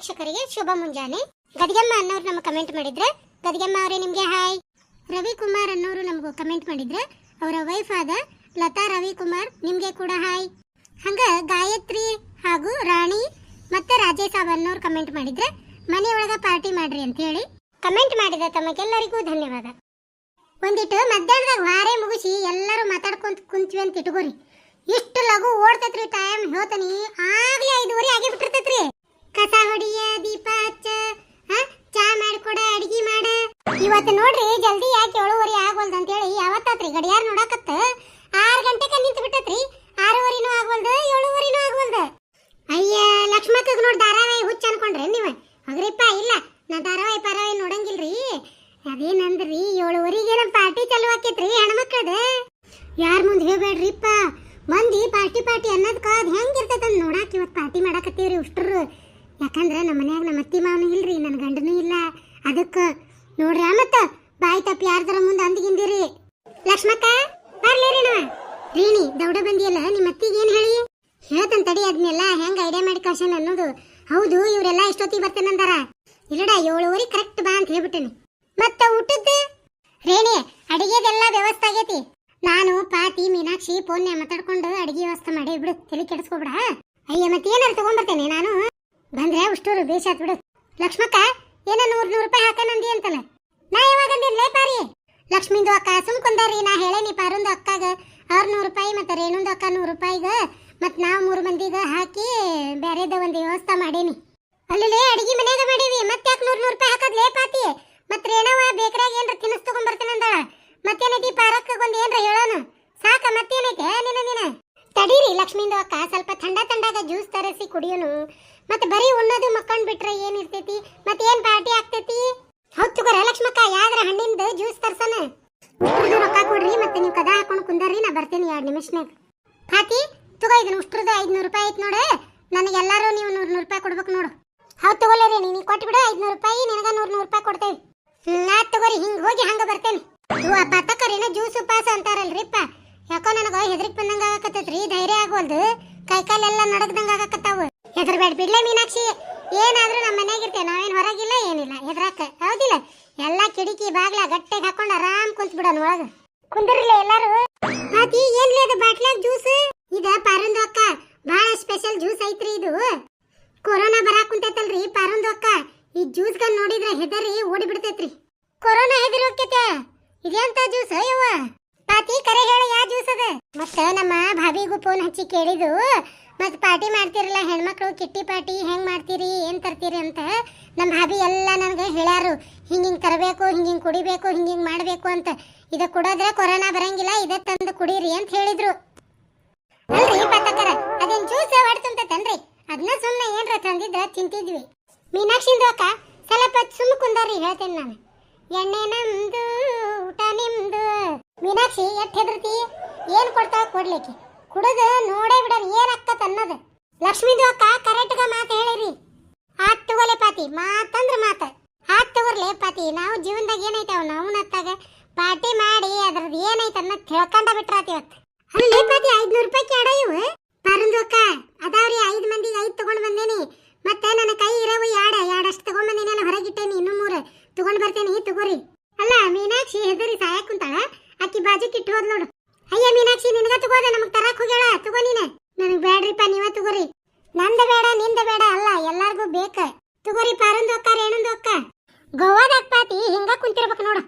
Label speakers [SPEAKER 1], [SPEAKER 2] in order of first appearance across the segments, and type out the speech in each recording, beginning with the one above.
[SPEAKER 1] ವೀಕ್ಷಕರಿಗೆ ಶುಭ ಮುಂಜಾನೆ. ಗದಿಗೆಮ್ಮ ಅನ್ನೋರು ನಮ್ಮ ಕಮೆಂಟ್ ಮಾಡಿದ್ರೆ, ಗದಿಗೆಮ್ಮ ಅವರೇ ನಿಮ್ಗೆ ಹಾಯ್ ರವಿಕುಮಾರ್ ಅನ್ನೋರು ನಮಗೂ ಕಮೆಂಟ್ ಮಾಡಿದ್ರೆ, ಅವರ ವೈಫ್ ಆದ ಲತಾ ರವಿಕುಮಾರ್ ನಿಮ್ಗೆ ಕೂಡ ಹಾಯ್ ಹಂಗ ಗಾಯತ್ರಿ ಹಾಗೂ ರಾಣಿ ಮತ್ತೆ ರಾಜೇಶ್ ಅನ್ನೋರು ಕಮೆಂಟ್ ಮಾಡಿದ್ರೆ, ಮನೆಯೊಳಗ ಪಾರ್ಟಿ ಮಾಡ್ರಿ ಅಂತ ಹೇಳಿ ಕಮೆಂಟ್ ಮಾಡಿದ ತಮಗೆಲ್ಲರಿಗೂ ಧನ್ಯವಾದ. ಒಂದಿಟ್ಟು ಮಧ್ಯಾಹ್ನದಾಗ ವಾರೇ ಮುಗಿಸಿ ಎಲ್ಲರೂ ಮಾತಾಡ್ಕೊಂತ ಕುಂತ್ವಿ ಅಂತ ಇಟ್ಕೋರಿ. ಇಷ್ಟು ಲಘು ಓಡ್ತೈತ್ರಿ ಟೈಮ್ ಹೇಳ್ತಾನೆ. ಆಗ್ಲೇ ಐದುವರೆ ಆಗಿ ಬಿಟ್ಟಿರ್ತೈತ್ರಿ ಕಸ ಹೊಡಿಯ, ದೀಪ ಹಚ್ಚ ಚಾ ಮಾಡ್ಕೊಡ ಅಡಿಗೆ ಮಾಡ. ಇವತ್ತು ನೋಡ್ರಿ ಜಲ್ದಿ ಯಾಕೆ ಏಳುವರೆ ಅಂತ ಅಂತೇಳಿ ಯಾವತ್ತಾತ್ರಿ? ಗಡಿಯಾರ ನೋಡಕತ್ತ. ಆರು ಗಂಟೆಗೆ ನಿಂತು ಬಿಟ್ಟತ್ರಿ ಆರೂವರೆನೂ ಆಗೋಲ್ದು ಏಳುವರಿನೂ ಆಗೋಲ್ದು ಅಯ್ಯ ಲಕ್ಷ್ಮಕ್ಕ ನೋಡ್ ಧಾರಾವಾಹಿ ಹುಚ್ಚ ಅನ್ಕೊಂಡ್ರಿ ನೀವು? ಹಗ್ರಿಪ್ಪ ಇಲ್ಲ, ನಾ ಧಾರಾವಾಹಿ, ಪಾರಾವಾಹಿ ನೋಡಂಗಿಲ್ರಿ. ಅದೇನಂದ್ರಿ ಏಳುವರಿಗೆ ನಮ್ಮ ಪಾರ್ಟಿ ಚಾಲು ಆಕೈತ್ರಿ ಹೆಣ್ಮಕ್ಳದ? ಯಾರ ಮುಂದೆ ಹೇಳ್ಬೇಡ್ರಿಪ್ಪ. ಮಂದಿ ಪಾರ್ಟಿ ಪಾರ್ಟಿ ಅನ್ನೋದ್ ಕಾದ್ ಹೆಂಗಿರ್ತೈತೆ ಅಂತ ನೋಡಾಕ ಇವತ್ತು ಪಾರ್ಟಿ ಮಾಡಾಕತ್ತೀವ್ರಿ ಉಷ್ಟ್ರು. ಯಾಕಂದ್ರೆ ನಮ್ಮ ಮನ್ಯಾಗ ನಮ್ಮ ಅತ್ತಿ ಮಾವನು ಇಲ್ರಿ, ನನ್ನ ಗಂಡನೂ ಇಲ್ಲ. ಅದಕ್ಕ ನೋಡ್ರಿ ಮತ್ತ ಬಾಯಿ ತಪ್ಪಿ ಯಾರ್ದರ ಮುಂದೆ ಅಂದ್ಗಿಂದಿರಿ ಲಕ್ಷ್ಮಕ್ಕ ಬರ್ಲಿರಿ ನಾ ರೀಣಿ, ದೌಡ ಬಂದಿಯಲ್ಲ, ನಿಮ್ಮ ಅತ್ತಿಗೆ ಏನು ಹೇಳಿ? ಹೇಳ್ತಂತ ತಡಿ ಅದನ್ನೆಲ್ಲ ಹೆಂಗ್ ಐಡಿಯಾ ಮಾಡಿ ಕಳ್ಸನ್ ಅನ್ನೋದು. ಹೌದು, ಇವರೆಲ್ಲ ಎಷ್ಟೊತ್ತಿಗೆ ಬರ್ತೇನಂದಾರ ಇಲ್ಲಡ, ಏಳುವರೆ ಕರೆಕ್ಟ್ ಬಾ ಅಂತ ಹೇಳ್ಬಿಟ್ಟೇನಿ. ಮತ್ತ ಊಟದ್ದು? ರೇಣಿ, ಅಡಿಗೆದೆಲ್ಲ ವ್ಯವಸ್ಥೆ ಆಗೈತಿ. ನಾನು, ಪಾತಿ, ಮೀನಾಕ್ಷಿ ಫೋನ್ನ್ಯಾಗ ಮಾತಾಡ್ಕೊಂಡು ಅಡಿಗೆ ವ್ಯವಸ್ಥೆ ಮಾಡಿ ಬಿಡು, ತಲೆ ಕೆಡಿಸ್ಕೊಬಿಡ. ಅಯ್ಯ ಮತ್ತೆ ಏನಾರು ತಗೊಂಡ್ಬರ್ತೇನೆ ನಾನು? ಬಂದ್ರೆ ಉಷ್ಟೂರು ಬೇಸ ಬಿಡು. ಲಕ್ಷ್ಮಕ್ಕ, ಏನ ನೂರ್ ನೂರು ರೂಪಾಯಿ ಹಾಕನಂದಿ ಅಂತಲ್ಲ ನಾ ಯಾವಾಗ ಅಂದಿರ್ಲೇ ಪಾರಿ? ಲಕ್ಷ್ಮಿಂದು ಅಕ್ಕ ಸುಮ್ಕೊಂಡಾರಿ ನಾ ಹೇಳೇನಿ ಪಾರುಂದು ಅಕ್ಕಾಗ. ಆರ್ನೂರು ರೂಪಾಯಿ ಮತ್ತೆ ರೇಣುಂದು ಅಕ್ಕ ನೂರು ರೂಪಾಯಿಗ ಮತ್ ನಾವ್ ಮೂರು ಮಂದಿಗ ಹಾಕಿ ಬೇರೆದ ಒಂದು ವ್ಯವಸ್ಥೆ ಮಾಡೇನಿ. ಅಲ್ಲೇ ಅಡಿಗೆ ಮನೆಯಾಗ ಮಾಡೀವಿ, ಮತ್ತೆ ಯಾಕೆ ನೂರ್ ನೂರು ರೂಪಾಯಿ ಹಾಕದ್ಲೇ ಪಾತಿ ಮತ್ ರೇಣವ ಬೇಕರಿಯಾಗ ಏನ್ರ ತಿನಿಸ್ ತಗೊಂಡ್ ಬರ್ತೇನೆ ಅಂದಾಳ ಮತ್ತೇನೈತಿ ಪಾರಕ್ಕ ಒಂದ್ ಏನ್ರ ಹೇಳೋಣ ಸಾಕ ಮತ್ತೇನೈತೆ ನಿನ ನಿನ ತಡೀರಿ ಲಕ್ಷ್ಮಿಂದು ಅಕ್ಕ ಸ್ವಲ್ಪ ಥಂಡ ಥಂಡಾಗ ಜ್ಯೂಸ್ ತರಿಸಿ ಕುಡಿಯೋನು ಮತ್ತೆ ಬರೀ ಉಣ್ಣೋದು ಮಕ್ಕೊಂಡ್ ಬಿಟ್ರೆ ಏನ್ ಇರ್ತೈತಿ ಮತ್ತೆ ಏನ್ ಪಾರ್ಟಿ ಆಗ್ತೈತಿ ಹೌದ್ ತಗೋರ ಲಕ್ಷ್ಮಕ್ಕ ಯಾವ್ದ್ರ ಹಣ್ಣಿಂದ ಜ್ಯೂಸ್ ತರ್ಸನ ಉಷ್ಟ್ರದ್ದು ರೊಕ್ಕ ಕೊಡ್ರಿ ಮತ್ತೆ ನೀವು ಕದ ಹಾಕೊಂಡು ಕುಂದರ್ರಿ ನಾ ಬರ್ತೇನೆ ಎರಡು ನಿಮಿಷನಾಗ ಹಾಕಿ ತಗೋ ಇದನ್ನ ಉಷ್ಟ್ರದ್ದು ಐದ್ನೂರು ರೂಪಾಯಿ ಐತ್ ನೋಡು ನನಗೆಲ್ಲಾರು ನೀವು ನೂರು ನೂರು ರೂಪಾಯಿ ಕೊಡ್ಬೇಕು ನೋಡು ಹೌದ್ ತಗೋಲೇರಿ ನೀನು ಕೊಟ್ಬಿಡು ಐದ್ನೂರು ರೂಪಾಯಿ ನಿನಗ ನೂರು ನೂರ್ ರೂಪಾಯಿ ಕೊಡ್ತೇವೆ. ನಾ ತಗೋರಿ, ಹಿಂಗ್ ಹೋಗಿ ಹಂಗ ಬರ್ತೇನೆ. ಇವ ಪತಕರಿನ ಜ್ಯೂಸು ಪಾಸ ಅಂತಾರಲ್ರಿಪ್ಪ. ಯಾಕೋ ನನಗ ಹೆದರಿಕ್ ಬಂದಂಗ ಆಗಕತ್ತೈತ್ರಿ, ಧೈರ್ಯ ಆಗೋಲ್ದು. ಕೈ ಕಾಲೆಲ್ಲ ನಡಗ್ದಂಗ ಆಗಕತ್ತಾವು. ಹೆದರ್ಬೇಡ ಬಿಡ್ಲೆ ಮೀನಾಕ್ಷಿ. ಏನಾದ್ರೂ ನಮ್ಮ ಮನ್ಯಾಗ ಇರ್ತೇವೆ, ನಾವೇನ್ ಹೊರಗಿಲ್ಲ, ಏನಿಲ್ಲ. ಹೆದರಾಕ. ಹೌದಿಲ್ಲ? ಎಲ್ಲಾ ಕಿಡಿಕಿ ಬಾಗ್ಲ ಗಟ್ಟೆಗೆ ಹಾಕೊಂಡು ಆರಾಮ್ ಕುಂತ್ ಬಿಡೋಣ ಒಳಗ. ಕುಂದಿರ್ಲಿ ಎಲ್ಲಾರು? ಪಾತಿ ಏನ್ಲಿ ಅದು ಬಾಟ್ಲಾಗ ಜ್ಯೂಸ್ ಇದ ಪಾರಂದು ಅಕ್ಕ. ಬಹಳ ಸ್ಪೆಷಲ್ ಜ್ಯೂಸ್ ಐತ್ರಿ ಇದು. ಕೊರೋನಾ ಬರಾಕ್ ಕುಂತೈತಲ್ರಿ ಪಾರಂದು ಅಕ್ಕ ಈ ಜ್ಯೂಸ್ ಗ ನೋಡಿದ್ರೆ ಹೆದರಿ ಓಡಿ ಬಿಡ್ತೈತ್ರಿ ಕೊರೋನಾ ಹೆದರಿ ಹೋಗ್ತೈತೆ. ಇದೆಂತ ಜ್ಯೂಸ್, ಅಯ್ಯವ್ವ. ಪಾತಿ ಕರೆ ಹೇಳ, ಯಾ ಜ್ಯೂಸ್ ಅದ? ಮತ್ತ ನಮ್ಮ ಭಾಬಿಗೂ ಫೋನ್ ಹಚ್ಚಿ ಕೇಳಿದು ಮತ್ ಪಾರ್ಟಿ ಮಾಡ್ತಿರಲ್ಲ ಹೆಣ್ಮಕ್ಳು, ಕಿಟ್ಟಿ ಪಾರ್ಟಿ ಹೆಂಗ್ ಮಾಡ್ತೀರಿ, ಏನ್ ತರ್ತೀರಿ ಅಂತ ನಮ್ಮ ಭಾಬಿ ಎಲ್ಲ ನನಗೆ ಹೇಳ್ಯಾರು. ಹಿಂಗ್ ಹಿಂಗ್ ತರಬೇಕು, ಹಿಂಗ್ ಹಿಂಗ್ ಕುಡಿಬೇಕು, ಹಿಂಗ್ ಹಿಂಗ್ ಮಾಡ್ಬೇಕು ಅಂತ. ಇದ ಕುಡೋದ್ರೆ ಕೊರೋನಾ ಬರಂಗಿಲ್ಲ, ಇದ ತಂದು ಕುಡೀರಿ ಅಂತ ಹೇಳಿದ್ರು. ಅದೇನ್ ಜ್ಯೂಸ್ ಹೊಡ್ತಂತತನ್ರಿ ಅದನ್ನ ಸುಮ್ನೆ ಏನ್ರ ತಂದಿದ್ರ ತಿಂತಿದ್ವಿ. ಮೀನಾಕ್ಷಿಂದು ಅಕ್ಕ ಸ್ವಲ್ಪ ಸುಮ್ ಕುಂದಾರಿ ಹೇಳ್ತೇನೆ ನಾನು. ಎಣ್ಣೆ ನಮ್ದು, ಊಟ ನಿಮ್ದು. ಮೀನಾಕ್ಷಿ ಎಟ್ ಹೆದರ್ತಿ? ಏನ್ ಕೊಡ್ತಾವ ಕೊಡ್ಲಿಕ್ಕೆ? ಕುಡದು ನೋಡೇ ಬಿಡೋಣ, ಏನ್ ಅಕ್ಕತ್ ಅನ್ನೋದು. ಲಕ್ಷ್ಮೀದು ಅಕ್ಕ ಕರೆಕ್ಟ್ಗ ಮಾತು ಹೇಳಿರಿ. ಆತ್ ತಗೋಲೆ ಪಾತಿ ಮಾತಂದ್ರ ಮಾತ. ಆತ್ ತಗೋರ್ಲೆ ಪಾತಿ, ನಾವು ಜೀವನದಾಗ ಏನೈತಾವ ನಾವು ನತ್ತಾಗ ಪಾರ್ಟಿ ಮಾಡಿ ಅದ್ರದ್ದು ಏನೈತೆ ಅನ್ನೋದು ತಿಳ್ಕೊಂಡ ಬಿಟ್ರಾತಿ ಇವತ್ತು. ಅಲ್ಲೇ ಪಾತಿ ಐದ್ನೂರು ರೂಪಾಯಿ ಕ್ಯಾಡ ಇವು? ಪರಂದು ಅಕ್ಕ, ಅದಾವ್ರಿ ಐದು ಮಂದಿಗೆ ಐದ್ ತಗೊಂಡ್ ಬಂದೇನಿ ಮತ್ತೆ ನನ್ನ ಕೈ ಇರವು ಯಾಡ ಯಾಡಷ್ಟು ತಗೊಂಡ್ ಬಂದೇನಿ ಹೊರಗಿಟ್ಟೇನಿ ಇನ್ನೂ ಮೂರು ತಗೊಂಡ್ ಬರ್ತೇನಿ ತಗೋರಿ ಅಲ್ಲ ಮೀನಾಕ್ಷಿ ಹೆದರಿ ಸಾಯಕ್ ಕುಂತಾಳ ಆಕಿ ಬಾಜುಕ್ ಇಟ್ಟು ಹೋದ್ ನೋಡು ಅಯ್ಯ ಮೀನಾಕ್ಷಿ ನಿನಗ ತಗೋದ ನಮಗ್ ತರಕ್ ಹೋಗ್ಯಾಳ ತಗೋ ನೀನ ನನಗ್ ಬೇಡ್ರಿಪ್ಪ ನೀವ ತಗೋರಿ ನಂದ ಬೇಡ ನಿಂದ ಬೇಡ ಅಲ್ಲ ಎಲ್ಲಾರ್ಗೂ ಬೇಕ ತಗೋರಿ ಪಾರಂದು ಅಕ್ಕ ರೇಣುಂದು ಅಕ್ಕ ಗೋವಾದಾಗ ಪಾತಿ ಹಿಂಗ ಕುಂತಿರ್ಬೇಕು ನೋಡು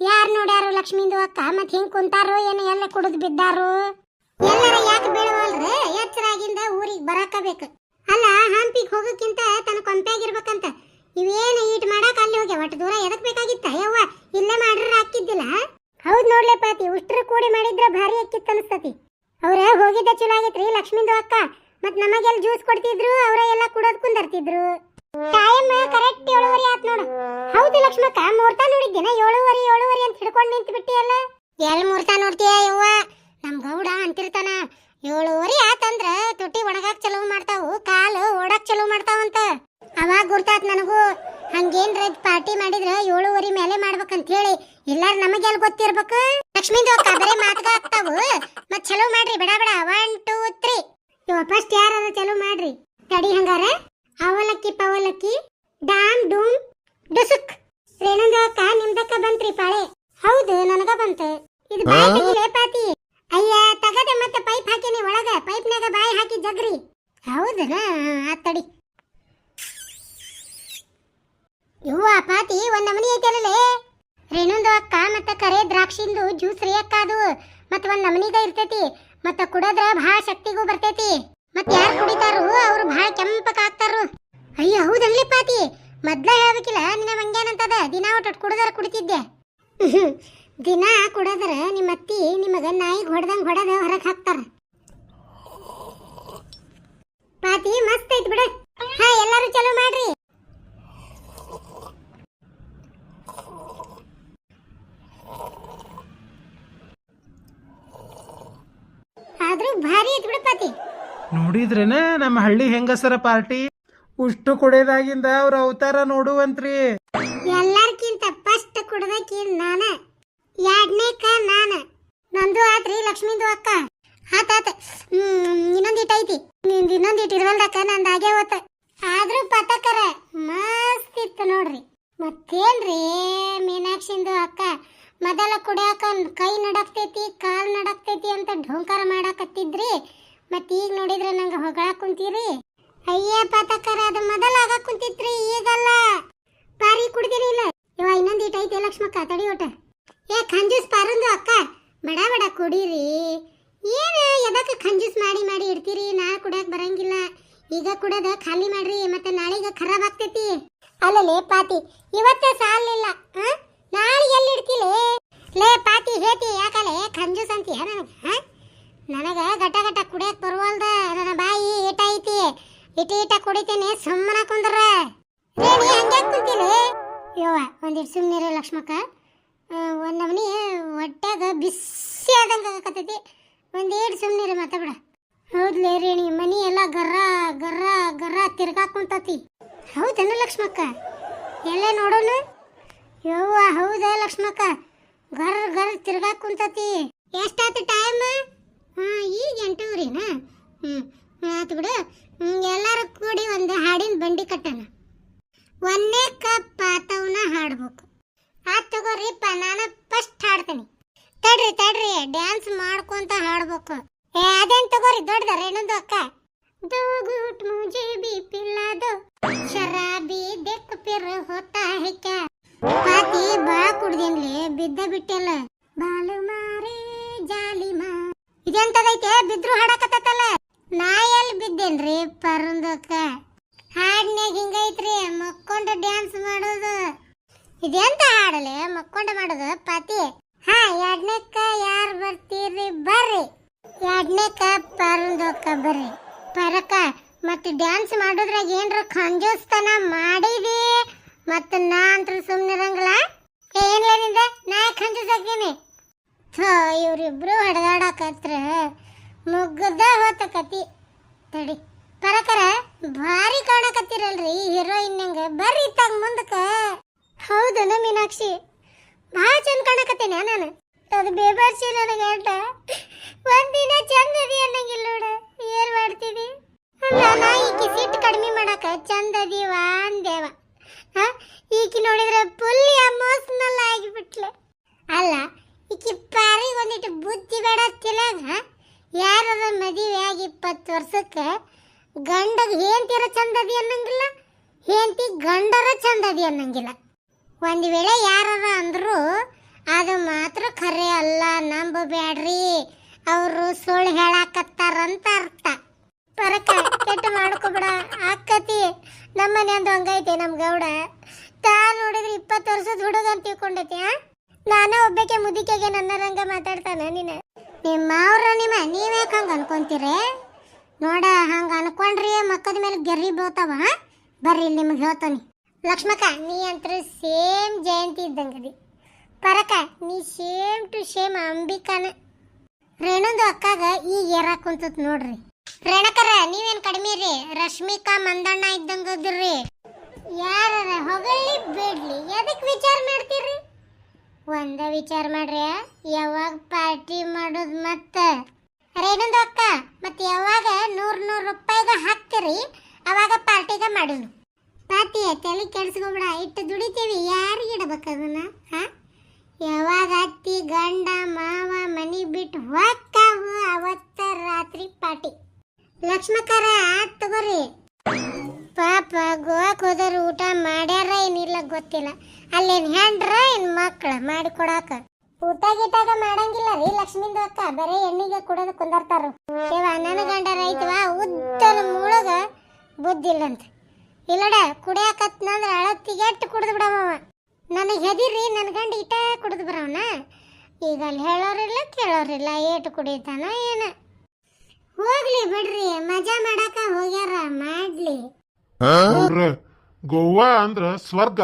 [SPEAKER 1] ಯಾರ್ ನೋಡ್ಯಾರು ಲಕ್ಷ್ಮಿಂದು ಅಕ್ಕ ಮತ್ ಹಿಂಗ್ ಕುಂತಾರೋ ಏನು ಎಲ್ಲ ಕುಡಿದ್ ಬಿದ್ದಾರು ಎಲ್ಲರ ಯಾಕೆ ಬೀಳವಲ್ರ ಎಚ್ಚರಾಗಿಂದ ಬರಾಕಬೇಕು ಅಲ್ಲ, ಹಂಪಿಗೆ ಹೋಗಕ್ಕಿಂತ ತನ್ನ ಕೊಂಪೆಯಾಗಿರ್ಬೇಕಂತ. ಇವೇನು ಈಟ್ ಮಾಡಕ್ ಅಲ್ಲಿ ಹೋಗಿ ಒಟ್ಟು ದೂರ ಎದಕ್ ಬೇಕಾಗಿತ್ತ? ಯವ್ವ, ಇಲ್ಲೇ ಮಾಡ್ರ ಹಾಕಿದ್ದಿಲ್ಲ? ಹೌದ್ ನೋಡ್ಲೆ ಪಾತಿ, ಉಷ್ಟ್ರ ಕೂಡಿ ಮಾಡಿದ್ರ ಭಾರಿ ಅಕ್ಕಿತ್ತು ಅನಸ್ತತಿ. ಅವ್ರ ಹೋಗಿದ್ದ ಚಲೋ ಆಗೈತ್ರಿ, ಲಕ್ಷ್ಮೀಂದು ಅಕ್ಕ. ಮತ್ ನಮಗೆಲ್ಲ ಜ್ಯೂಸ್ ಕೊಡ್ತಿದ್ರು, ಅವ್ರ ಎಲ್ಲ ಕುಡೋದ್ ಕುಂದರ್ತಿದ್ರು. ಟೈಮ್ ಕರೆಕ್ಟ್ ಏಳುವರೆ ಆತ್ ನೋಡು. ಹೌದು ಲಕ್ಷ್ಮಕ್ಕ, ಮುಹೂರ್ತ ನೋಡಿದ್ದೇನ? ಏಳುವರೆ ಏಳುವರೆ ಅಂತ ಹಿಡ್ಕೊಂಡು ನಿಂತು ಬಿಟ್ಟಿಯಲ್ಲ ಎಲ್ ಮುಹೂರ್ತ ನೋಡ್ತೀಯ ಯವ್ವ? ನಮ್ ಗೌಡ ಅಂತಿರ್ತಾನ. ಏಳುವರೆ ಗುರ್ತಾತ್ ನನಗೂ. ಹಂಗೇನ್ರ ಪಾರ್ಟಿ ಮಾಡಿದ್ರ ಏಳುವರೆ ಮೇಲೆ ಮಾಡ್ಬೇಕಂತ ಹೇಳಿ ಎಲ್ಲಾರು ನಮಗೆಲ್ ಗೊತ್ತಿರ್ಬೇಕು? ಲಕ್ಷ್ಮಿಂದು ಅಕ್ಕ ಬರೇ ಮಾತುಗ ಆಗ್ತಾವು ಮತ್ ಚಲೋ ಮಾಡ್ರಿ ಬಡ ಬಡ. ಒನ್ ಟೂ ತ್ರೀ ಇವ ಫಸ್ಟ್ ಯಾರು ಚಲೋ ಮಾಡ್ರಿ. ತಡಿ ಹಂಗಾರ. ಅವಲಕ್ಕಿ ಪವಲಕ್ಕಿ. ಡಾಮ್ ಡೂಮ್ ಡುಸುಕ್. ರೇಣುಂದು ಅಕ್ಕ ನಿಮ್ದಕ್ಕ ಬಂತ್ರಿ ಪಾಳೆ. ಹೌದು ನನಗ ಬಂತು. ಇದು ಬಾಯಿ ಪಾತಿ ಅಯ್ಯ ತಗದೆ ಮತ್ತೆ ಪೈಪ್ ಹಾಕಿನಿ ಒಳಗ. ಪೈಪ್ನಾಗ ಬಾಯಿ ಹಾಕಿ ಜಗ್ರಿ. ಹೌದನ? ಆ ಇವ್ವ ಪಾತಿ ಒಂದ್ ನಮನಿ ಐತಲ್ಲೇ ರೇಣುಂದು ಅಕ್ಕ ಮತ್ತ ಕರೆ ದ್ರಾಕ್ಷಿಂದು ಜ್ಯೂಸ್ ರೀ ಅಕ್ಕ ಅದು. ಮತ್ತ ಒಂದ್ ನಮನಿಗ ಇರ್ತೈತಿ. ಮತ್ತ ಕುಡದ್ರ ಭಾಳ ಶಕ್ತಿಗೂ ಬರ್ತೈತಿ. ಮತ್ತ ಯಾರು ಕುಡಿತಾರು ಅವ್ರು ಭಾಳ ಕೆಂಪಕ್ ಆಗ್ತಾರು. ಅಯ್ಯ ಹೌದನ್ಲಿ ಪಾತಿ. ಮೊದ್ಲ ಹೇಳ್ಬೇಕಿಲ್ಲ, ನಿನ್ನ ಮಂಗ್ಯಾನಂತದ. ದಿನ ಒಟ್ಟು ಕುಡದ್ರ ಕುಡಿತಿದ್ದೆ. ದಿನ ಕುಡದ್ರ ನಿಮ್ಮ ಅತ್ತಿ ನಿಮಗ ನಾಯಿಗೆ ಹೊಡೆದಂಗ್ ಹೊಡೆದ ಹೊರಗೆ ಹಾಕ್ತಾರ. ಪಾತಿ, ಮಸ್ತ್ ಐತ್ ಬಿಡ. ಹಾ, ಎಲ್ಲಾರು ಚಲೋ ಮಾಡ್ರಿ ಆದ್ರೂ ಭಾರಿ ಐತಿ ಬಿಡ ಪಾತಿ.
[SPEAKER 2] ನೋಡಿದ್ರೇನ ನಮ್ಮ ಹಳ್ಳಿ ಹೆಂಗಸರ ಪಾರ್ಟಿ? ಉಷ್ಟು ಕುಡಿಯೋದಾಗಿಂದ ಅವ್ರ ಅವತಾರ ನೋಡುವಂತ್ರಿ.
[SPEAKER 1] ಎಲ್ಲಾರ್ಕಿಂತ ಫಸ್ಟ್ ಕುಡ್ದಕಿ ನಾನ. ಎರಡನೇಕ ನಾನ. ನಂದು ಆತ್ರಿ ಲಕ್ಷ್ಮೀದು ಅಕ್ಕ ಆತಾತ ಹ್ಮ್ ಇನ್ನೊಂದ್ ಇಟ್ ಐತಿ ನಿಂದ್ ಇನ್ನೊಂದ್ ಇಟ್ ಇರ್ವಲ್ದಕ್ಕ ನಂದ್ ಆಗೇ ಹೋತ ಆದ್ರೂ ಪತಕರ ಮಸ್ತ್ ಇತ್ತು ನೋಡ್ರಿ ಮತ್ತೇನ್ರಿ ಮೀನಾಕ್ಷಿಂದು ಅಕ್ಕ ಮೊದಲ ಕುಡಿಯಾಕ ಕೈ ನಡಕ್ತೈತಿ ಕಾಲ್ ನಡಕ್ತೈತಿ ಅಂತ ಢೋಂಕಾರ ಮಾಡಾಕತ್ತಿದ್ರಿ ಮತ್ ಈಗ ನೋಡಿದ್ರೆ ನಂಗ ಹೊಗಳಾಕ್ ಕುಂತೀರಿ ಅಯ್ಯ ಪತಕರ ಅದು ಮೊದಲ ಆಗಾಕ್ ಕುಂತಿತ್ರಿ ಈಗಲ್ಲ ಪಾರಿ ಕುಡ್ದಿರಿ ಇಲ್ಲ ಇವ ಇನ್ನೊಂದ್ ಇಟ್ ಐತೆ ಲಕ್ಷ್ಮಕ್ಕ ತಡಿ ಒಟ ಏ ಖಂಜೂಸ್ ಪಾರಂದು ಅಕ್ಕ ಬಡ ಬಡ ಕುಡೀರಿ ಏನು ಎದಕ್ಕೆ ಖಂಜೂಸ್ ಮಾಡಿ ಮಾಡಿ ಇಡ್ತೀರಿ? ನಾ ಕುಡಿಯಕ್ಕೆ ಬರಂಗಿಲ್ಲ. ಈಗ ಕುಡದ ಖಾಲಿ ಮಾಡ್ರಿ, ಮತ್ತೆ ನಾಳೆಗ ಖರಾಬ್ ಆಗ್ತೈತಿ. ಅಲ್ಲಲೇ ಪಾತಿ, ಇವತ್ತೇ ಸಾಲಿಲ್ಲ? ನಾಳೆ ಎಲ್ಲಿ ಇಡ್ತಿಲೇ? ಲೇ ಪಾತಿ, ಹೇತಿ, ಯಾಕಲೆ ಖಂಜೂಸ್ ಅಂತೀಯ ನನಗ ಆ? ನನಗ ಗಟ ಗಟ ಕುಡಿಯಕ್ ಬರುವಲ್ದ, ನನ್ನ ಬಾಯಿ ಏಟ ಐತಿ. ಇಟ ಇಟ ಕುಡಿತೇನೆ, ಸುಮ್ಮನ ಕುಂದ್ರ. ಹಂಗ್ಯಾಕ್ ಕುಂತೀನಿ ಯವ್ವ ಒಂದಿಟ್ಟು ಸುಮ್ಮನಿರಿ ಲಕ್ಷ್ಮಕ್ಕ. ಒಂದ್ ಅವನಿ ಹೊಟ್ಯಾಗ ಬಿಸಿ ಆದಂಗ ಆಗಕತ್ತೈತಿ. ರೀ ಸುಮ್ಮನಿರಿ ಮಾತಾಡ ಹೌದ್ಲೇ ರೇಣಿ ಮನಿ ಎಲ್ಲ ಗರ್ರ ಗರ್ರ ಗರ್ರ ತಿರ್ಗಾಕೊಂತತಿ. ಹೌದೇನು ಲಕ್ಷ್ಮಕ್ಕ? ಎಲ್ಲೇ ನೋಡೋಣ ಯವ್ವ, ಹೌದ ಲಕ್ಷ್ಮಕ್ಕ? ಗರ್ ಗರ್ ತಿರ್ಗಾಕ್ ಕುಂತತಿ ಎಷ್ಟಾಯ್ತು ಟೈಮ್ ಹಾ, ಈಗ ಎಂಟೂರಿನ ಹ್ಞೂ ಆಯ್ತು ಬಿಡು. ಎಲ್ಲರೂ ಕೂಡಿ ಒಂದು ಹಾಡಿನ ಬಂಡಿ ಕಟ್ಟಣ. ಒಂದೇ ಕಪ್ ಆತವನ್ನ ಹಾಡ್ಬೇಕು. ಆತ್ ತಗೋರಿಪ್ಪ ನಾನು ಫಸ್ಟ್ ಹಾಡ್ತೀನಿ. ತಡ್ರಿ ತಡ್ರಿ ಡ್ಯಾನ್ಸ್ ಮಾಡ್ಕೊಂತ ಹಾಡ್ಬೇಕು ಏ ಅದೇನ್ ತಗೋರಿ ದೊಡ್ಡದ ಇನ್ನೊಂದು ಅಕ್ಕ दो घूट मुझे भी पिला दो ಶರಾಬಿ ದೇಕ್ ಪಿರ್ ಹೋತಾ ಹೈ ಕ್ಯಾ ಪಾತಿ ಬಾ ಕುಡ್ದೇನ್ಲಿ ಬಿದ್ದ ಬಿಟ್ಟೆಲ್ಲ ಬಾಲು ಮಾರೇ ಜಾಲಿ ಮಾ ಇದೆಂತದೈತೆ ಬಿದ್ರು ಹಾಡಕತ್ತಲ್ಲ ನಾ ಎಲ್ಲಿ ಬಿದ್ದೇನ್ರಿ ಪರಂದಕ್ಕ ಹಾಡ್ನ್ಯಾಗ ಹಿಂಗೈತ್ರಿ ಮಕ್ಕೊಂಡು ಡ್ಯಾನ್ಸ್ ಮಾಡೋದು ಇದೆಂತ ಹಾಡಲೆ ಮಕ್ಕೊಂಡು ಮಾಡೋದು ಪಾತಿ ಹಾ ಎರಡನೇಕ್ಕ ಯಾರು ಬರ್ತೀರಿ? ಬರ್ರಿ. ಎರಡನೇಕ್ಕ ಪರಂದಕ್ಕ ಬರ್ರಿ. ಪರಕ, ಮತ್ತೆ ಡ್ಯಾನ್ಸ್ ಮಾಡೋದ್ರಾಗ ಏನ್ರ ಖಂಜೋಸ್ತನ ಮಾಡಿದಿ? ಮತ್ತ ನಾ ಅಂತ ಸುಮ್ಮನಿರಂಗಿಲ್ಲ ಏನ್ಲ ನಿಂದ? ನಾ ಖಂಜೋಸಾಕೀನಿ ಥೋ, ಇವ್ರಿಬ್ರು ಹೊಡೆದಾಡಕತ್ರ ಮುಗ್ಗದ ಹೋತ ಕತಿ ತಡಿ. ಪರಕರ, ಭಾರಿ ಕಾಣಕತ್ತಿರಲ್ರಿ ಹೀರೋಯಿನ್ ಬರ್ರಿ ಇತ್ತಾಗ ಮುಂದಕ್ಕ. ಹೌದನ ಮೀನಾಕ್ಷಿ? ಭಾಳ ಚಂದ ಕಾಣಕತ್ತೇನೆ ನಾನು. ಅದು ಬೇಬರ್ಸಿ ನನಗೆ ಅಂತ ಒಂದಿನ ಚಂದ ಅದಿ ಅನ್ನಂಗಿಲ್ಲ ನೋಡ. ಏನ್ ಅಲ್ಲ ಈಕಿ ಸಿಟ್ಟು ಕಡಿಮೆ ಮಾಡಕ ಚಂದ ಅದೀವ ಅಂದೇವ ಹಾ? ಈಕಿ ನೋಡಿದ್ರೆ ಫುಲ್ ಎಮೋಷನಲ್ ಆಗಿಬಿಟ್ಲೆ. ಅಲ್ಲ, ಈಕಿ ಪಾರಿಗೆ ಒಂದಿಟ್ಟು ಬುದ್ಧಿ ಬೇಡ ತಿಳಗ ಯಾರದ ಮದುವೆ ಆಗಿ ಇಪ್ಪತ್ತು ವರ್ಷಕ್ಕೆ ಗಂಡಗ ಹೇಂತಿರ ಚಂದದಿ ಅನ್ನಂಗಿಲ್ಲ ಹೇಂತಿ ಗಂಡರ ಚಂದದಿ ಅನ್ನಂಗಿಲ್ಲ. ಒಂದು ವೇಳೆ ಯಾರಾರ ಅಂದ್ರು, ಅದು ಮಾತ್ರ ಖರೆ ಅಲ್ಲ ನಂಬಬೇಡ್ರಿ ಅವರು ಸುಳ್ಳು ಹೇಳಾಕತ್ತಾರಂತ ಅರ್ಥ. ಪರಕ, ಕೆಟ್ಟ ಮಾಡ್ಕೊಬೇಡ, ಆಕತಿ. ನಮ್ಮನೆ ಅಂದು ಹಂಗೈತೆ ನಮ್ಮ ಗೌಡ. ತಾ ನೋಡಿದ್ರೆ ಇಪ್ಪತ್ತು ವರ್ಷದ ಹುಡುಗ ಅಂತ ತಿಳ್ಕೊಂಡೈತಿ ನಾನ ಒಬ್ಬಕ್ಕೆ ಮುದಿಕೆಗೆ ನನ್ನ ರಂಗ ಮಾತಾಡ್ತಾನೆ ನೀನು? ನಿಮ್ಮ ಅವ್ರ ನಿಮ್ಮ, ನೀವ್ಯಾಕೆ ಹಂಗೆ ಅನ್ಕೊಂತೀರಿ? ನೋಡ, ಹಂಗೆ ಅನ್ಕೊಂಡ್ರಿ ಮಕ್ಕದ ಮೇಲೆ ಗೆರ್ರಿ ಬೀಳ್ತಾವ ಬರ್ರಿ ಇಲ್ಲಿ ನಿಮ್ಗೆ ಹೇಳ್ತಾನೆ. ಲಕ್ಷ್ಮಕ್ಕ, ನೀ ಅಂತರ ಸೇಮ್ ಜಯಂತಿ ಇದ್ದಂಗದಿ. ಪರಕ, ನೀ ಸೇಮ್ ಟು ಸೇಮ್ ಅಂಬಿಕಾನ. ರೇಣುಂದು ಅಕ್ಕಾಗ ಈಗ ಏರಾಕ್ ಕುಂತತ್ ನೋಡ್ರಿ. ರೇಣಕರ, ನೀವೇನ್ ಕಡಿಮೆ ರೀ ರಶ್ಮಿಕಾ ಮಂದಣ್ಣ ಇದ್ದಂಗದ್ರಿ ಯಾರ ಹೊಗಳಿ ಬೇಡ್ಲಿ, ಎದಕ್ ವಿಚಾರ ಮಾಡ್ತೀರಿ? ಒಂದ ವಿಚಾರ ಮಾಡ್ರಿ, ಯಾವಾಗ ಪಾರ್ಟಿ ಮಾಡೋದ್ ಮತ್ತ? ರೇಣುಂದು ಅಕ್ಕ ಮತ್ತೆ ಯಾವಾಗ ನೂರ್ ನೂರು ರೂಪಾಯಿಗ ಹಾಕ್ತಿರಿ, ಅವಾಗ ಪಾರ್ಟಿಗ ಮಾಡುನು ಪಾತಿ, ತಲೆ ಕೆಡಿಸ್ಕೊಬಿಡ, ಇಟ್ಟು ದುಡಿತೀವಿ. ಯಾರಿಗೆ ಇಡಬೇಕು ಅದನ್ನ? ಹಾ? ಯಾವಾಗ ಅತ್ತಿ, ಗಂಡ, ಮಾವ, ಮನಿ ಬಿಟ್ಟು ಹೋಗ್ತಾವು ಅವತ್ತ ರಾತ್ರಿ ಪಾಟಿ ಲಕ್ಷ್ಮಕರ, ತಗೋರಿ. ಪಾಪ, ಗೋವಾಕ್ ಹೋದವ್ರು ಊಟ ಮಾಡ್ಯಾರ ಏನಿಲ್ಲ ಗೊತ್ತಿಲ್ಲ. ಅಲ್ಲೇನ್ ಹೆಂಡ್ರ, ಏನ್ ಮಕ್ಳ ಮಾಡಿ ಕೊಡಾಕ ಊಟ ಗೀಟಾಗ ಮಾಡಂಗಿಲ್ಲ ರೀ ಲಕ್ಷ್ಮೀ ಅಕ್ಕ. ಬರೀ ಎಣ್ಣಿಗೆ ಕುಡೋದು ಕುಂದರ್ತಾರ. ನನ್ನ ಗಂಡ ರೈತವ, ಉದ್ದನ ಮುಳುಗ ಬುದ್ಧಿಲ್ಲಂತ. ಇಲ್ಲಡ ಕುಡಿಯಾಕತ್ನಂದ್ರ ಅಳತ್ತಿಗೆ ಎಟ್ಟು ಕುಡಿದು ಬಿಡವ ನನಗೆ ಹೆದಿರಿ ನನ್ನ ಗಂಡ ಇಟ ಕುಡಿದು ಬರವನ? ಈಗ ಅಲ್ಲಿ ಹೇಳೋರಿಲ್ಲ, ಕೇಳೋರಿಲ್ಲ, ಏಟು ಕುಡಿತಾನ ಏನ? ಹೋಗ್ಲಿ ಬಿಡ್ರಿ, ಮಜಾ ಮಾಡಾಕ ಹೋಗ್ಯಾರ, ಮಾಡ್ಲಿ.
[SPEAKER 3] ಗೋವಾ ಅಂದ್ರ ಸ್ವರ್ಗ.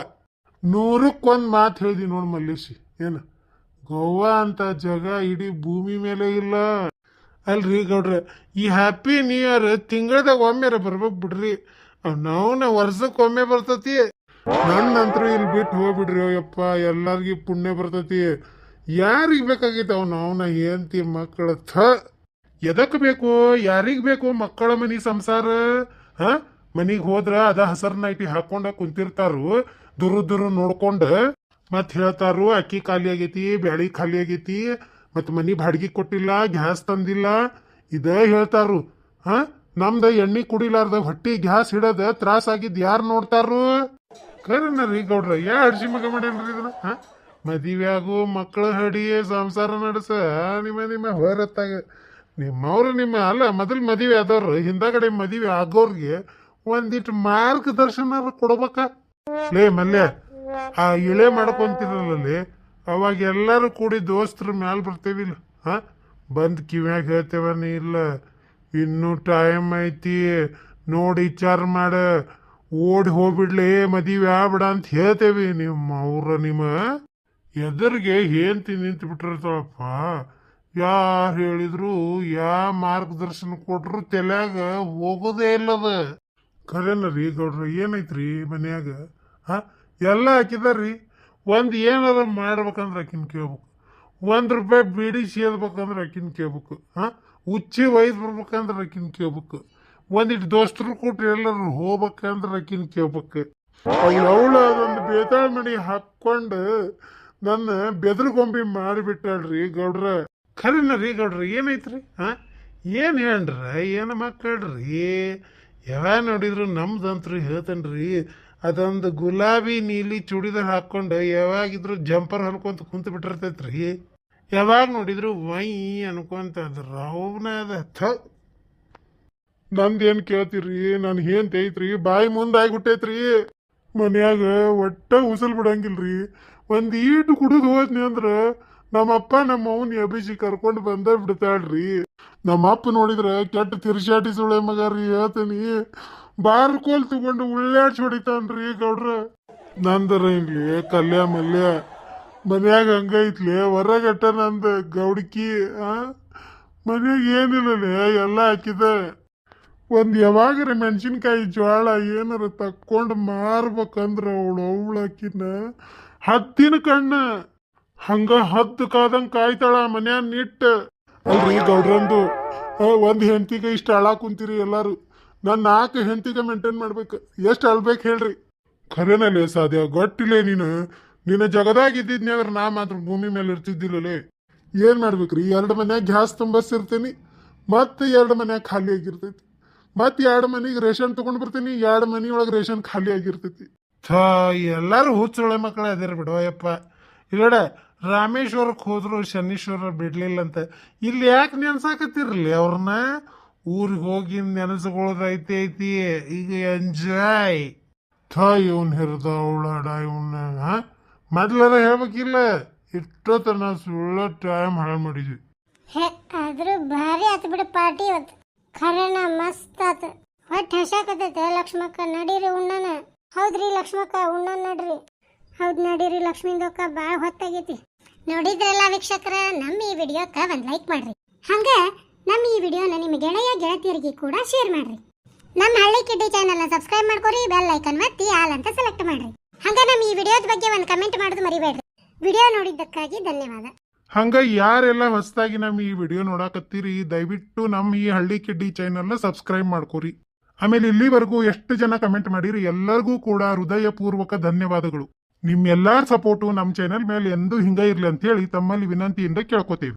[SPEAKER 3] ನೂರಕ್ಕೊಂದ್ ಮಾತು ಹೇಳ್ದಿ ನೋಡ್ ಮಲ್ಲೇಶಿ, ಏನ? ಗೋವಾ ಅಂತ ಜಾಗ ಇಡೀ ಭೂಮಿ ಮೇಲೆ ಇಲ್ಲ. ಅಲ್ರಿ ಗೌಡ್ರ, ಈ ಹ್ಯಾಪಿ ನ್ಯೂ ಇಯರ್ ತಿಂಗಳದಾಗ ಒಮ್ಮೆರ ಬರ್ಬೇಕು ಬಿಡ್ರಿ. ನಾವ್ನ ವರ್ಷಕ್ಕೆ ಒಮ್ಮೆ ಬರ್ತತಿ. ನನ್ನಂತರೂ ಇಲ್ಲಿ ಬಿಟ್ಟು ಹೋಗ್ಬಿಡ್ರಿ ಅಯ್ಯಪ್ಪ, ಎಲ್ಲಾರ್ಗಿ ಪುಣ್ಯ ಬರ್ತತಿ. ಯಾರಿಗ್ ಬೇಕಾಗಿತ್ತು ಅವ್ ಅವನ ಏನ್ತಿ ಮಕ್ಕಳ ಥ. ಎದಕ್ ಬೇಕು? ಯಾರಿಗ್ ಬೇಕು ಮಕ್ಕಳ ಮನಿ ಸಂಸಾರ? ಹ? ಮನಿಗ್ ಹೋದ್ರ ಅದ ಹಸರ್ನ ಐಟಿ ಹಾಕೊಂಡ ಕುಂತಿರ್ತಾರು, ದುರು ದುರು ನೋಡ್ಕೊಂಡ ಮತ್ ಹೇಳ್ತಾರು, ಅಕ್ಕಿ ಖಾಲಿ ಆಗೈತಿ, ಬ್ಯಾಳಿ ಖಾಲಿ ಆಗೈತಿ ಮತ್ ಮನಿ ಬಾಡ್ಗಿ ಕೊಟ್ಟಿಲ್ಲ, ಗ್ಯಾಸ್ ತಂದಿಲ್ಲ, ಇದ ಹೇಳ್ತಾರು. ಹ? ನಮ್ದ ಎಣ್ಣೆ ಕುಡಿಲಾರ್ದ ಹೊಟ್ಟಿ ಗ್ಯಾಸ್ ಹಿಡದ ತ್ರಾಸ ಆಗಿದ್ ಯಾರು ನೋಡ್ತಾರು ಕರೆನ ರೀ ಗೌಡ್ರ, ಯಾ ಅಡ್ಸಿ ಮಗ ಮಾಡ್ಯಾನ್ರಿ ಇದನ್ನ? ಮದಿವೆ ಆಗು ಮಕ್ಕಳು ಹಡಿ, ಸಂಸಾರ ನಡೆಸ, ನಿಮ್ಮ ನಿಮ್ಮ ಹೊರತ್ತಾಗ ನಿಮ್ಮವ್ರು ನಿಮ್ಮ, ಅಲ್ಲ, ಮೊದಲು ಮದುವೆ ಆದವ್ರು, ಹಿಂದಗಡೆ ಮದುವೆ ಆಗೋರ್ಗೆ ಒಂದಿಟ್ಟು ಮಾರ್ಗದರ್ಶನ ಕೊಡ್ಬೇಕ? ಲೇ ಮಲ್ಯ, ಆ ಇಳೆ ಮಾಡ್ಕೊಂತಿರಲ್ಲಿ ಅವಾಗ ಎಲ್ಲರೂ ಕೂಡಿ ದೋಸ್ತರ ಮ್ಯಾಲ ಬರ್ತೇವಿಲ್ಲ, ಹಾ? ಬಂದು ಕಿವ್ಯಾಗ ಹೇಳ್ತೇವನಿ ಇಲ್ಲ. ಇನ್ನೂ ಟೈಮ್ ಐತಿ. ನೋಡಿ ವಿಚಾರ ಮಾಡ. ಓಡಿ ಹೋಗ್ಬಿಡ್ಲಿ, ಮದುವೆ ಆಗ್ಬಿಡ ಅಂತ ಹೇಳ್ತೇವಿ ನಿಮ್ಮ ಅವ್ರ ನಿಮ್ಮ ಎದುರಿಗೆ ಏನ್ ನಿಂತು ಬಿಟ್ಟಿರ್ತಾಳಪ್ಪ. ಯಾರು ಹೇಳಿದ್ರು, ಯಾ ಮಾರ್ಗದರ್ಶನ ಕೊಟ್ರು ತಲೆಯಾಗ ಹೋಗೋದೇ ಇಲ್ಲದ. ಖರೇನ ರೀ ಗೌಡ್ರ, ಏನೈತ್ರಿ ಮನ್ಯಾಗ? ಹಾಂ? ಎಲ್ಲ ಹಾಕಿದಾರ್ರಿ. ಒಂದು ಏನಾರ ಮಾಡ್ಬೇಕಂದ್ರೆ ಆಕಿನ ಕೇಳ್ಬೇಕು. ಒಂದು ರೂಪಾಯಿ ಬೀಡಿ ಸೇದ್ಬೇಕಂದ್ರೆ ಅಕ್ಕಿನ ಕೇಳ್ಬೇಕು ಹಾ? ಉಚ್ಚಿ ಒಯ್ದು ಬರ್ಬೇಕಂದ್ರೆ ಅಕ್ಕಿನ ಕೇಳ್ಬೇಕು ಒಂದಿಟ್ಟು ದೋಸ್ತರು ಕೊಟ್ಟು ಎಲ್ಲರೂ ಹೋಗ್ಬೇಕಂದ್ರೆ ಅಕ್ಕಿನ ಕೇಳ್ಬೇಕು ಅವಳು ಅದೊಂದು ಬೇತಾಳ ಮಣಿ ಹಾಕ್ಕೊಂಡು ನನ್ನ ಬೆದರುಗೊಂಬಿ ಮಾಡಿಬಿಟ್ಟಾಳ್ರಿ ಗೌಡ್ರ. ಖರೀನ ರೀ ಗೌಡ್ರ, ಏನೈತ್ರಿ, ಹಾ? ಏನು ಹೇಳ್ರ, ಏನು ಮಕ್ಕಳ್ರಿ ಯಾವ ನೋಡಿದ್ರು ನಮ್ದಂತ್ರು ಹೇಳ್ತೇನ್ರಿ ಅದೊಂದು ಗುಲಾಬಿ ನೀಲಿ ಚೂಡಿದಾರ್ ಹಾಕ್ಕೊಂಡು ಯಾವಾಗಿದ್ರು ಜಂಪರ್ ಹೊಲ್ಕೊಂತ ಕುಂತ ಬಿಟ್ಟಿರ್ತೈತ್ರಿ. ಯಾವಾಗ ನೋಡಿದ್ರು ವೈ ಅನ್ಕೊಂತ ಅದು ಅದ. ಥ. ಏನು ಕೇಳ್ತೀರಿ? ನಾನು ಏನ್ ಐತ್ರಿ ಬಾಯಿ ಮುಂದಾಗ್ಬಿಟ್ಟೈತ್ರಿ ಮನ್ಯಾಗ ಒಟ್ಟ ಉಸಲ್ ಬಿಡಂಗಿಲ್ರಿ. ಒಂದು ಈಟು ಕುಡಿದು ಹೋದ್ನಿ ಅಂದ್ರೆ ನಮ್ಮಪ್ಪ ನಮ್ಮ ಅವನ್ ಅಭಿಷಿ ಕರ್ಕೊಂಡು ಬಂದ ಬಿಡ್ತಾಳ್ರಿ. ನಮ್ಮ ಅಪ್ಪ ನೋಡಿದ್ರೆ ಕೆಟ್ಟ ತಿರ್ಸಾಟಿ ಸುಳೆ ಮಗ ರೀ ಹೇಳ್ತೀನಿ. ಬಾರ್ ಕೋಲ್ ತಗೊಂಡು ಉಳ್ಳಾಡ್ಸಿ ಹೊಡಿತಾನ್ರಿ ಗೌಡ್ರ. ನಂದರ ಇಲ್ಲಿ ಕಲ್ಯ ಮಲ್ಯ, ಮನ್ಯಾಗ ಹಂಗೈತ್ಲೆ ಹೊರಗಟ್ಟ ನಂದ ಗೌಡ್ಕಿ, ಆ? ಮನ್ಯಾಗ ಏನಿಲ್ಲ ಎಲ್ಲ ಹಾಕಿದ. ಒಂದ್ ಯಾವಾಗರ ಮೆಣಸಿನ್ಕಾಯಿ ಜೋಳ ಏನಾರ ತಕ್ಕೊಂಡು ಮಾರ್ಬೇಕಂದ್ರ ಅವಳು ಅವಳಕಿನ ಹತ್ತಿನ ಕಣ್ಣ. ಹಂಗ ಹದ್ದು ಕಾದಂಗ್ ಕಾಯ್ತಾಳ ಮನ್ಯಾಗ ನಿಟ್ಟ. ಅಲ್ರಿ ಗೌಡ್ರಂದು? ಒಂದು ಹೆಂಡತಿಗೆ ಇಷ್ಟ ಅಳ ಕುಂತೀರಿ ಎಲ್ಲಾರು. ನಾನ್ ನಾಲ್ಕು ಹೆಂಡತಿಗೆ ಮೇಂಟೈನ್ ಮಾಡ್ಬೇಕು. ಎಷ್ಟು ಅಳ್ಬೇಕು ಹೇಳ್ರಿ. ಖರೇನಲ್ಲೇ ಸಾಧ್ಯ, ಗೊತ್ತಿಲ್ಲ ನೀನು. ನಿನ್ನ ಜಗದಾಗ ಅಂದ್ರೆ ನಾ ಮಾತ್ರ ಭೂಮಿ ಮೇಲೆ ಇರ್ತಿದ್ದಿಲ್ಲಲೇ ಏನ್ ಮಾಡ್ಬೇಕ್ರಿ? ಎರಡು ಮನ್ಯಾಗ ಗ್ಯಾಸ್ ತುಂಬಿಸಿರ್ತೀನಿ ಮತ್ತೆ ಎರಡು ಮನ್ಯಾಗ ಖಾಲಿ ಆಗಿರ್ತೈತಿ. ಮತ್ತೆ ಎರಡು ಮನೆಗೆ ರೇಷನ್ ತಗೊಂಡ್ ಬರ್ತೀನಿ, ಎರಡು ಮನೆಯೊಳಗೆ ರೇಷನ್ ಖಾಲಿ ಆಗಿರ್ತೈತಿ. ಥಾ, ಎಲ್ಲರೂ ಹುಚ್ಚೊಳೆ ಮಕ್ಕಳೇ ಅದಿರ ಬಿಡವಯ್ಯಪ್ಪ ಇಲ್ಲಡ ರಾಮೇಶ್ವರಕ್ಕೆ ಹೋದ್ರು ಶನೀಶ್ವರ ಬಿಡ್ಲಿಲ್ಲ ಅಂತ ಇಲ್ಲಿ ಯಾಕೆ ನೆನ್ಸಾಕತ್ತಿರ್ಲಿ ಅವ್ರನ್ನ? ಊರಿಗೆ ಹೋಗಿ ನೆನೆಸ್ಕೊಳ್ಳೋದೈತೆ ಐತಿ ಈಗ ಎಂಜಾಯ್. ಥಾ, ಇವನ್ ಹಿರಿದ ಅವಳಾಡ ಇವನ್ನ ಮೊದ್ಲಾರ ಹೇಳ್ಬೇಕಿಲ್ಲ ಇಷ್ಟೊತ್ತನ ಸುಳ್ಳ ಟೈಮ್ ಹಾಳು ಮಾಡಿದ್ವಿ.
[SPEAKER 1] ಹೇ, ಆದ್ರೂ ಭಾರಿ ಆತು ಬಿಡ ಪಾರ್ಟಿ ಇವತ್ತು ಖರೇನ ಮಸ್ತ್ ಆತು. ಒಟ್ಟು ಹಸಾಕತೈತೆ ಲಕ್ಷ್ಮಕ್ಕ, ನಡೀರಿ ಉಣ್ಣನ. ಹೌದ್ರಿ ಲಕ್ಷ್ಮಕ್ಕ ನಡಿರಿ ನಡ್ರಿ. ಹೌದ್ ನಡೀರಿ ಲಕ್ಷ್ಮೀಂದಕ್ಕ ಭಾಳ ಹೊತ್ತಾಗೈತಿ. ನೋಡಿದ್ರಲ್ಲ ವೀಕ್ಷಕರ, ನಮ್ಮ ಈ ವಿಡಿಯೋಕ್ಕ ಒಂದ್ ಲೈಕ್ ಮಾಡ್ರಿ. ಹಂಗ ನಮ್ಮ ಈ ವಿಡಿಯೋನ ನಿಮ್ಮ ಗೆಳೆಯ ಗೆಳತಿಯರಿಗೆ ಕೂಡ ಶೇರ್ ಮಾಡ್ರಿ. ನಮ್ಮ ಹಳ್ಳಿ ಕಿಡ್ಡಿ ಚಾನಲ್ ಸಬ್ಸ್ಕ್ರೈಬ್ ಮಾಡ್ಕೊರಿ ಬೆಲ್ ಐಕನ್ ಒತ್ತಿ, ಆಲ್ ಅಂತ ಸೆಲೆಕ್ಟ್ ಮಾಡ್ರಿ. ಹಂಗ ನಮ್ಮ ಈ ವಿಡಿಯೋದ ಬಗ್ಗೆ ಒಂದು ಕಮೆಂಟ್ ಮಾಡೋದು ಮರಿಬೇಡ್ರಿ. ವಿಡಿಯೋ ನೋಡಿದ್ದಕ್ಕಾಗಿ ಧನ್ಯವಾದ.
[SPEAKER 3] ಹಂಗ ಯಾರೆಲ್ಲ ಹೊಸದಾಗಿ ನಮ್ಮ ಈ ವಿಡಿಯೋ ನೋಡಾಕತ್ತೀರಿ, ದಯವಿಟ್ಟು ನಮ್ಮ ಈ ಹಳ್ಳಿ ಕಿಡ್ಡಿ ಚಾನಲ್ನ ಸಬ್ಸ್ಕ್ರೈಬ್ ಮಾಡ್ಕೊರಿ. ಆಮೇಲೆ ಇಲ್ಲಿವರೆಗೂ ಎಷ್ಟು ಜನ ಕಮೆಂಟ್ ಮಾಡಿರಿ, ಎಲ್ಲರಿಗೂ ಕೂಡ ಹೃದಯಪೂರ್ವಕ ಧನ್ಯವಾದಗಳು. ನಿಮ್ಮೆಲ್ಲರ ಸಪೋರ್ಟು ನಮ್ಮ ಚಾನೆಲ್ ಮೇಲೆ ಎಂದೂ ಹಿಂಗ ಇರಲಿ ಅಂತ ಹೇಳಿ ತಮ್ಮಲ್ಲಿ ವಿನಂತಿಯಿಂದ ಕೇಳ್ಕೊತೀವಿ.